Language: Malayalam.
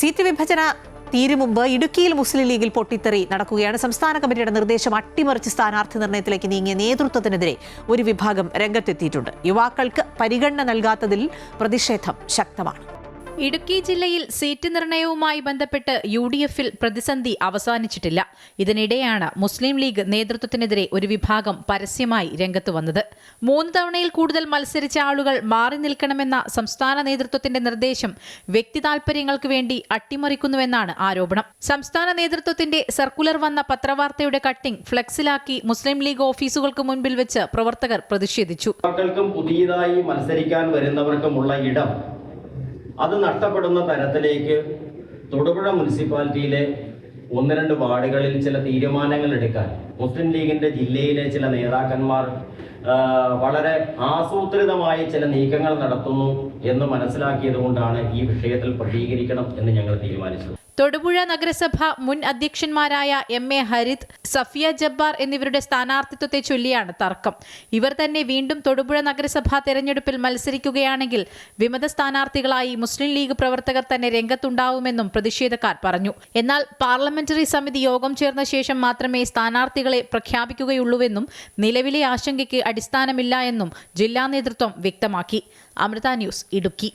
സീറ്റ് വിഭജന തീരു മുമ്പ് ഇടുക്കിയിൽ മുസ്ലിം ലീഗിൽ പൊട്ടിത്തെറി നടക്കുകയാണ്. സംസ്ഥാന കമ്മിറ്റിയുടെ നിർദ്ദേശം അട്ടിമറിച്ച് സ്ഥാനാർത്ഥി നിർണയത്തിലേക്ക് നീങ്ങിയ നേതൃത്വത്തിനെതിരെ ഒരു വിഭാഗം രംഗത്തെത്തിയിട്ടുണ്ട്. യുവാക്കൾക്ക് പരിഗണന നൽകാത്തതിൽ പ്രതിഷേധം ശക്തമാണ്. ഇടുക്കി ജില്ലയിൽ സീറ്റ് നിർണയവുമായി ബന്ധപ്പെട്ട് യു ഡി എഫിൽ പ്രതിസന്ധി അവസാനിച്ചിട്ടില്ല. ഇതിനിടെയാണ് മുസ്ലിം ലീഗ് നേതൃത്വത്തിനെതിരെ ഒരു വിഭാഗം പരസ്യമായി രംഗത്ത് വന്നത്. മൂന്ന് തവണയിൽ കൂടുതൽ മത്സരിച്ച ആളുകൾ മാറി നിൽക്കണമെന്ന സംസ്ഥാന നേതൃത്വത്തിന്റെ നിർദ്ദേശം വ്യക്തി താൽപര്യങ്ങൾക്ക് വേണ്ടി അട്ടിമറിക്കുന്നുവെന്നാണ് ആരോപണം. സംസ്ഥാന നേതൃത്വത്തിന്റെ സർക്കുലർ വന്ന പത്രവാർത്തയുടെ കട്ടിംഗ് ഫ്ലെക്സിലാക്കി മുസ്ലിം ലീഗ് ഓഫീസുകൾക്ക് മുൻപിൽ വെച്ച് പ്രവർത്തകർ പ്രതിഷേധിച്ചു. പുതിയതായി മത്സരിക്കാൻ വരുന്നവർക്കുമുള്ള ഇടം അത് നഷ്ടപ്പെടുന്ന തരത്തിലേക്ക് തൊടുപുഴ മുനിസിപ്പാലിറ്റിയിലെ ഒന്ന് രണ്ട് വാർഡുകളിൽ ചില തീരുമാനങ്ങൾ എടുക്കാൻ മുസ്ലിം ലീഗിന്റെ ജില്ലയിലെ ചില നേതാക്കന്മാർ വളരെ ആസൂത്രിതമായ ചില നീക്കങ്ങൾ നടത്തുന്നു എന്ന് മനസ്സിലാക്കിയത് കൊണ്ടാണ് ഈ വിഷയത്തിൽ പ്രതികരിക്കണം എന്ന് ഞങ്ങൾ തീരുമാനിച്ചത്. തൊടുപുഴ നഗരസഭ മുൻ അധ്യക്ഷന്മാരായ എം എ ഹരിത് സഫിയ ജബ്ബാർ എന്നിവരുടെ സ്ഥാനാർത്ഥിത്വത്തെ ചൊല്ലിയാണ് തർക്കം. ഇവർ തന്നെ വീണ്ടും തൊടുപുഴ നഗരസഭാ തെരഞ്ഞെടുപ്പിൽ മത്സരിക്കുകയാണെങ്കിൽ വിമത സ്ഥാനാർത്ഥികളായി മുസ്ലിം ലീഗ് പ്രവർത്തകർ തന്നെ രംഗത്തുണ്ടാവുമെന്നും പ്രതിഷേധക്കാർ പറഞ്ഞു. എന്നാൽ പാർലമെന്ററി സമിതി യോഗം ചേർന്ന ശേഷം മാത്രമേ സ്ഥാനാർത്ഥികളെ പ്രഖ്യാപിക്കുകയുള്ളൂവെന്നും നിലവിലെ ആശങ്കയ്ക്ക് അടിസ്ഥാനമില്ല എന്നും ജില്ലാ നേതൃത്വം വ്യക്തമാക്കി. അമൃത ന്യൂസ് ഇടുക്കി.